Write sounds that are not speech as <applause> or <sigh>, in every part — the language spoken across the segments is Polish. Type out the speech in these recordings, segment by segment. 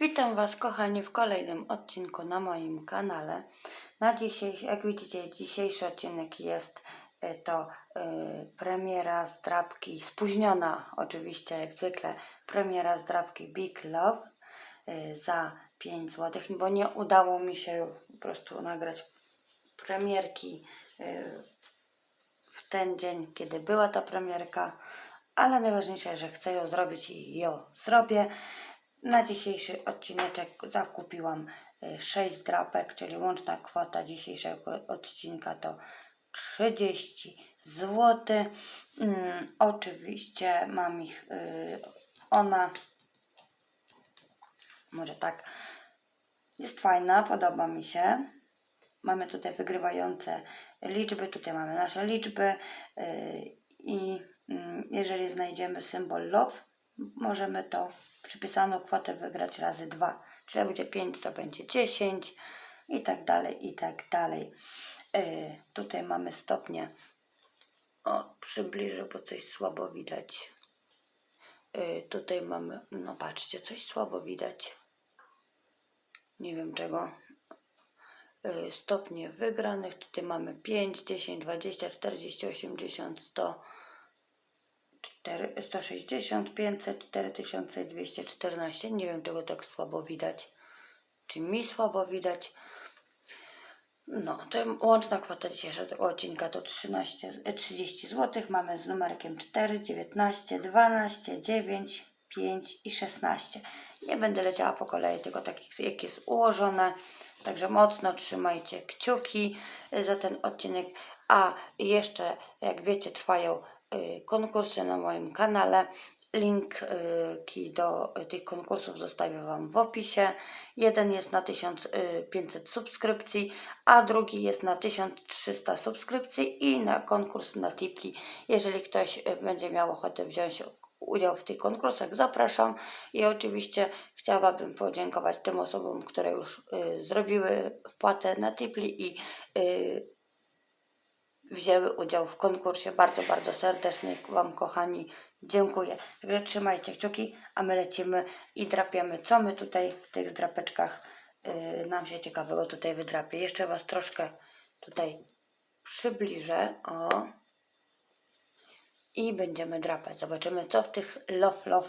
Witam Was, kochani, w kolejnym odcinku na moim kanale. Na dzisiejszy, jak widzicie, dzisiejszy odcinek jest e, to e, premiera zdrabki, spóźniona oczywiście, jak zwykle, premiera zdrabki Big Love e, za 5 zł, bo nie udało mi się po prostu nagrać premierki e, w ten dzień, kiedy była ta premierka, ale najważniejsze, że chcę ją zrobić i ją zrobię. Na dzisiejszy odcineczek zakupiłam 6 drapek, czyli łączna kwota dzisiejszego odcinka to 30 zł. Mm, oczywiście mam ich, y, ona, może tak, jest fajna, podoba mi się. Mamy tutaj wygrywające liczby, tutaj mamy nasze liczby yy, i mm, jeżeli znajdziemy symbol love, możemy to przypisaną kwotę wygrać razy dwa. Czyli jak będzie 5, to będzie 10 i tak dalej, i tak dalej. Yy, tutaj mamy stopnie. O, przybliżę, bo coś słabo widać. Yy, tutaj mamy, no patrzcie, coś słabo widać. Nie wiem czego y, stopnie wygranych. Tutaj mamy 5, 10, 20, 40, 80, 100, 4, 160, 500, 4214. Nie wiem, czego tak słabo widać. Czy mi słabo widać? No, to łączna kwota dzisiejszego odcinka to 13, e, 30 zł. Mamy z numerkiem 4, 19, 12, 9, 5 i 16. Nie będę leciała po kolei, tylko tak jak- jest ułożone. Także mocno trzymajcie kciuki y, za ten odcinek. A jeszcze, jak wiecie, trwają konkursy na moim kanale. Linki do y, tych konkursów zostawię Wam w opisie. Jeden jest na 1500 subskrypcji, a drugi jest na 1300 subskrypcji i na konkurs na Tipli. Jeżeli ktoś y, będzie miał ochotę wziąć udział w tych konkursach, zapraszam. I oczywiście chciałabym podziękować tym osobom, które już y, zrobiły wpłatę na Tipli i y, wzięły udział w konkursie. Bardzo, bardzo serdecznie Wam, kochani, dziękuję. Także trzymajcie kciuki, a my lecimy i drapiemy. Co my tutaj w tych zdrapeczkach y, nam się ciekawego tutaj wydrapie. Jeszcze Was troszkę tutaj przybliżę. O. I będziemy drapać. Zobaczymy, co w tych Love Love,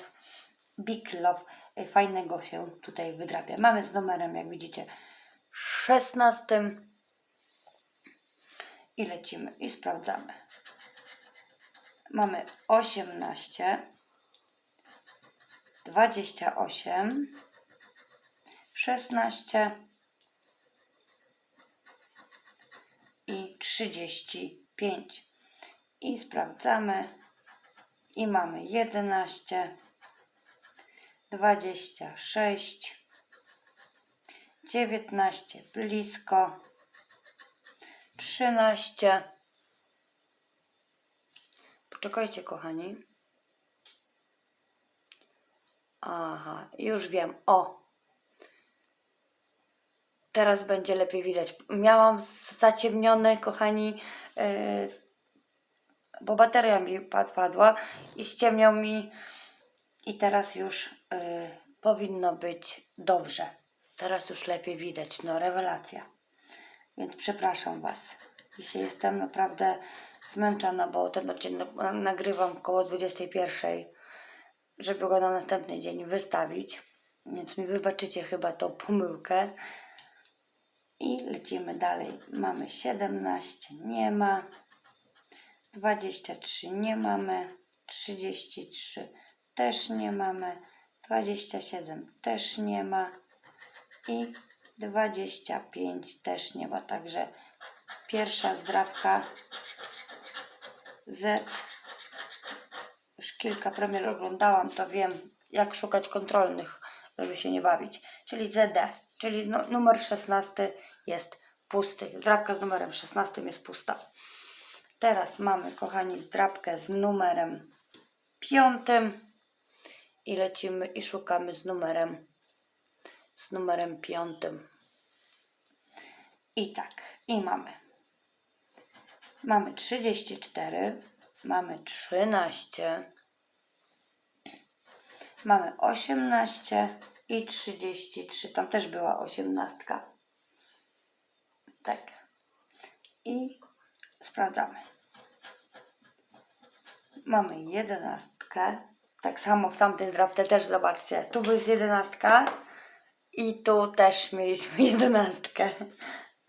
Big Love y, fajnego się tutaj wydrapie. Mamy z numerem, jak widzicie, 16 i lecimy i sprawdzamy. Mamy 18, 28, 16 i 35. I sprawdzamy. I mamy 11, 26, 19 blisko. 13. Poczekajcie, kochani. Aha, już wiem. O. Teraz będzie lepiej widać. Miałam zaciemnione, kochani, yy, bo bateria mi pad- padła i ściemniał mi i teraz już yy, powinno być dobrze. Teraz już lepiej widać. No, rewelacja. Więc przepraszam Was. Dzisiaj jestem naprawdę zmęczona, bo ten odcinek nagrywam około 21, żeby go na następny dzień wystawić. Więc mi wybaczycie chyba tą pomyłkę. I lecimy dalej. Mamy 17, nie ma. 23 nie mamy. 33 też nie mamy. 27 też nie ma i 25 też nie ma, także pierwsza zdrabka Z. Już kilka premier oglądałam, to wiem jak szukać kontrolnych, żeby się nie bawić. Czyli ZD, czyli nu- numer 16 jest pusty. Zdrabka z numerem 16 jest pusta. Teraz mamy, kochani, zdrabkę z numerem 5 i lecimy i szukamy z numerem z numerem piątym. I tak, i mamy. Mamy 34, mamy 13, mamy 18, i 33. Tam też była osiemnastka. Tak. I sprawdzamy. Mamy jedenastkę. Tak samo w tamtej drapce też zobaczcie. Tu jest jedenastka i tu też mieliśmy jedenastkę.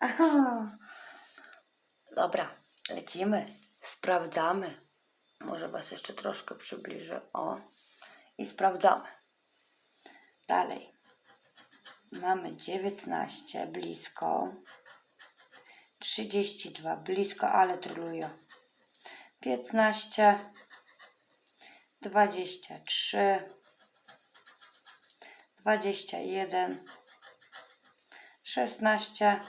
<laughs> Dobra, lecimy. Sprawdzamy. Może Was jeszcze troszkę przybliżę. O. I sprawdzamy. Dalej. Mamy 19 blisko. 32 blisko, ale truluję. 15 23 21 16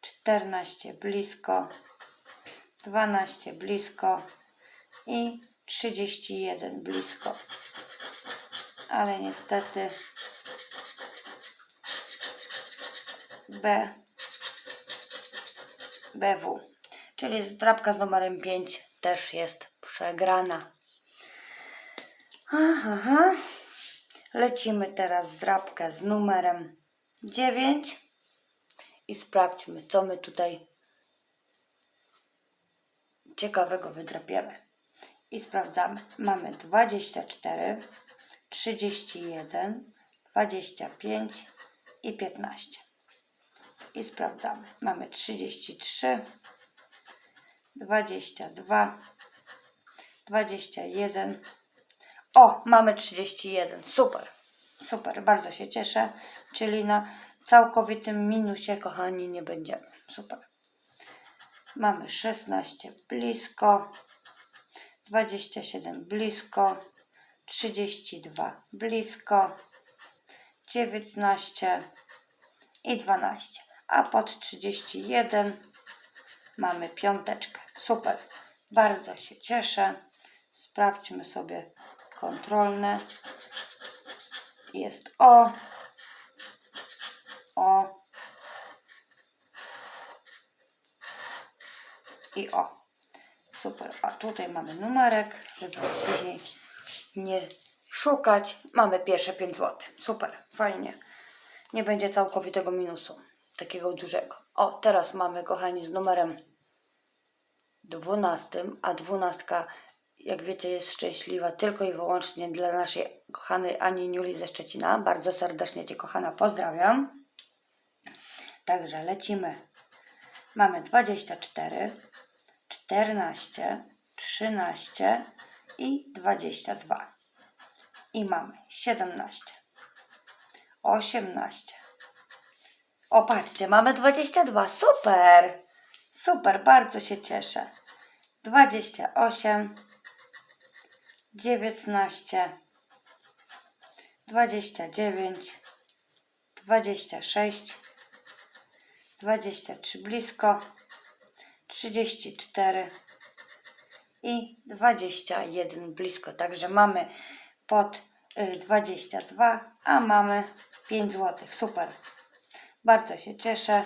14 blisko 12 blisko i 31 blisko. Ale niestety B BW czyli zdrabka z numerem 5 też jest przegrana. Aha. Lecimy teraz zdrabkę z numerem 9 i sprawdźmy, co my tutaj ciekawego wydrapiemy. I sprawdzamy. Mamy 24, 31, 25 i 15. I sprawdzamy. Mamy 33, 22, 21. O, mamy 31. Super. Super, bardzo się cieszę. Czyli na całkowitym minusie, kochani, nie będziemy. Super. Mamy 16 blisko, 27 blisko, 32 blisko, 19 i 12. A pod 31 mamy piąteczkę. Super. Bardzo się cieszę. Sprawdźmy sobie kontrolne. Jest O. O. I O. Super. A tutaj mamy numerek, żeby później nie szukać. Mamy pierwsze 5 zł. Super. Fajnie. Nie będzie całkowitego minusu. Takiego dużego. O, teraz mamy, kochani, z numerem 12, a 12, jak wiecie, jest szczęśliwa tylko i wyłącznie dla naszej kochanej Ani Niuli ze Szczecina. Bardzo serdecznie Cię, kochana, pozdrawiam. Także lecimy. Mamy 24, 14, 13 i 22. I mamy 17, 18. O, patrzcie, mamy 22. Super! Super, bardzo się cieszę. 28, 19, 29, 26, 23 blisko, 34 i 21 blisko. Także mamy pod y, 22, a mamy 5 zł. Super. Bardzo się cieszę.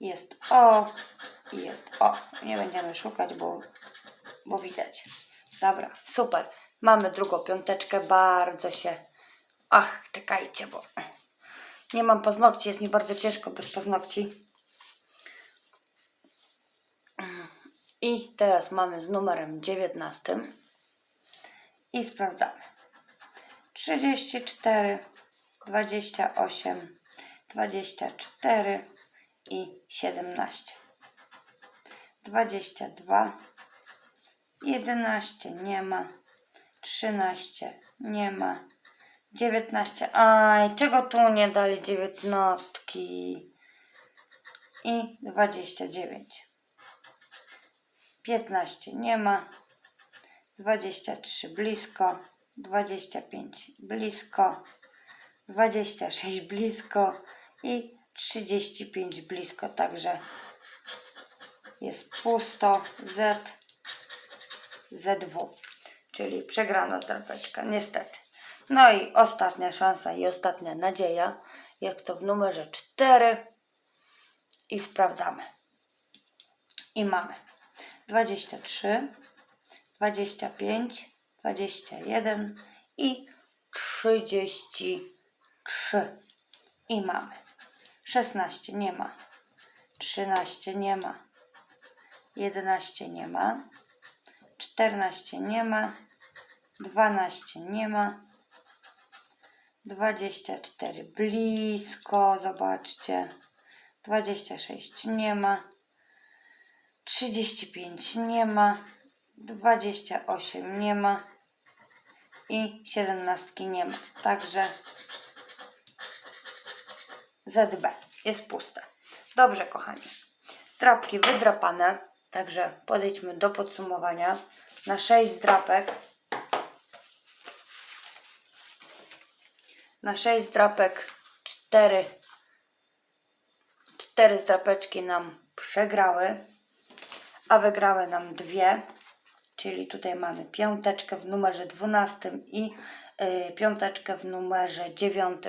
Jest O i jest O. Nie będziemy szukać, bo, bo widać. Dobra, super. Mamy drugą piąteczkę. Bardzo się. Ach, czekajcie, bo nie mam paznokci. Jest mi bardzo ciężko bez paznokci. I teraz mamy z numerem 19. I sprawdzamy. 34, 28, 24 i 17. 22, 11 nie ma, 13 nie ma, 19. Aj, czego tu nie dali 19? I 29. 15 nie ma, 23 blisko, 25 blisko, 26 blisko. I 35 blisko, także jest pusto. Z, ZW, czyli przegrana zdrapeczka, niestety. No i ostatnia szansa i ostatnia nadzieja, jak to w numerze 4 i sprawdzamy. I mamy 23, 25, 21 i 33 i mamy 16 nie ma 13 nie ma 11 nie ma 14 nie ma 12 nie ma 24 blisko, zobaczcie. 26 nie ma. 35 nie ma. 28 nie ma. I 17 nie ma. Także ZB jest puste. Dobrze, kochani. Strapki wydrapane. Także podejdźmy do podsumowania. Na 6 zdrapek na 6 zdrapek 4 4 zdrapeczki nam przegrały, a wygrały nam dwie, czyli tutaj mamy piąteczkę w numerze 12 i y, piąteczkę w numerze 9.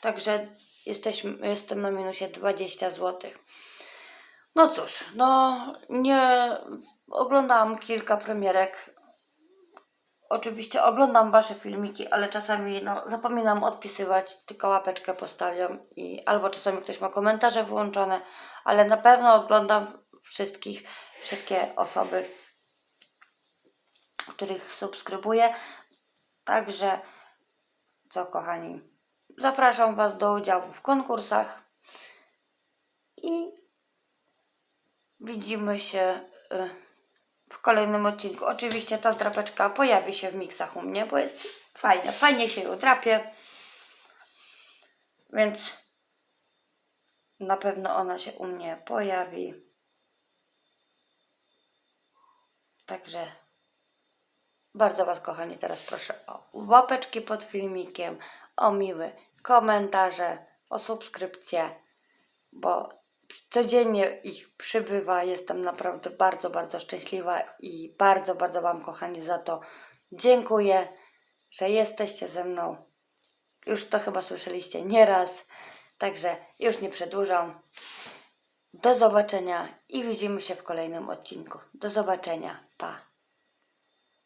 Także jesteśmy, jestem na minusie 20 zł. No cóż, no nie oglądałam kilka premierek, Oczywiście oglądam Wasze filmiki, ale czasami no, zapominam odpisywać, tylko łapeczkę postawiam i albo czasami ktoś ma komentarze wyłączone, ale na pewno oglądam wszystkich, wszystkie osoby, których subskrybuję. Także co kochani, zapraszam Was do udziału w konkursach i widzimy się. Y, w kolejnym odcinku. Oczywiście ta zdrapeczka pojawi się w miksach u mnie, bo jest fajna. Fajnie się ją drapie. Więc na pewno ona się u mnie pojawi. Także bardzo Was, kochani, teraz proszę o łapeczki pod filmikiem, o miłe komentarze, o subskrypcję, bo codziennie ich przybywa. Jestem naprawdę bardzo, bardzo szczęśliwa i bardzo, bardzo Wam, kochani, za to dziękuję, że jesteście ze mną. Już to chyba słyszeliście nieraz, także już nie przedłużam. Do zobaczenia i widzimy się w kolejnym odcinku. Do zobaczenia. Pa.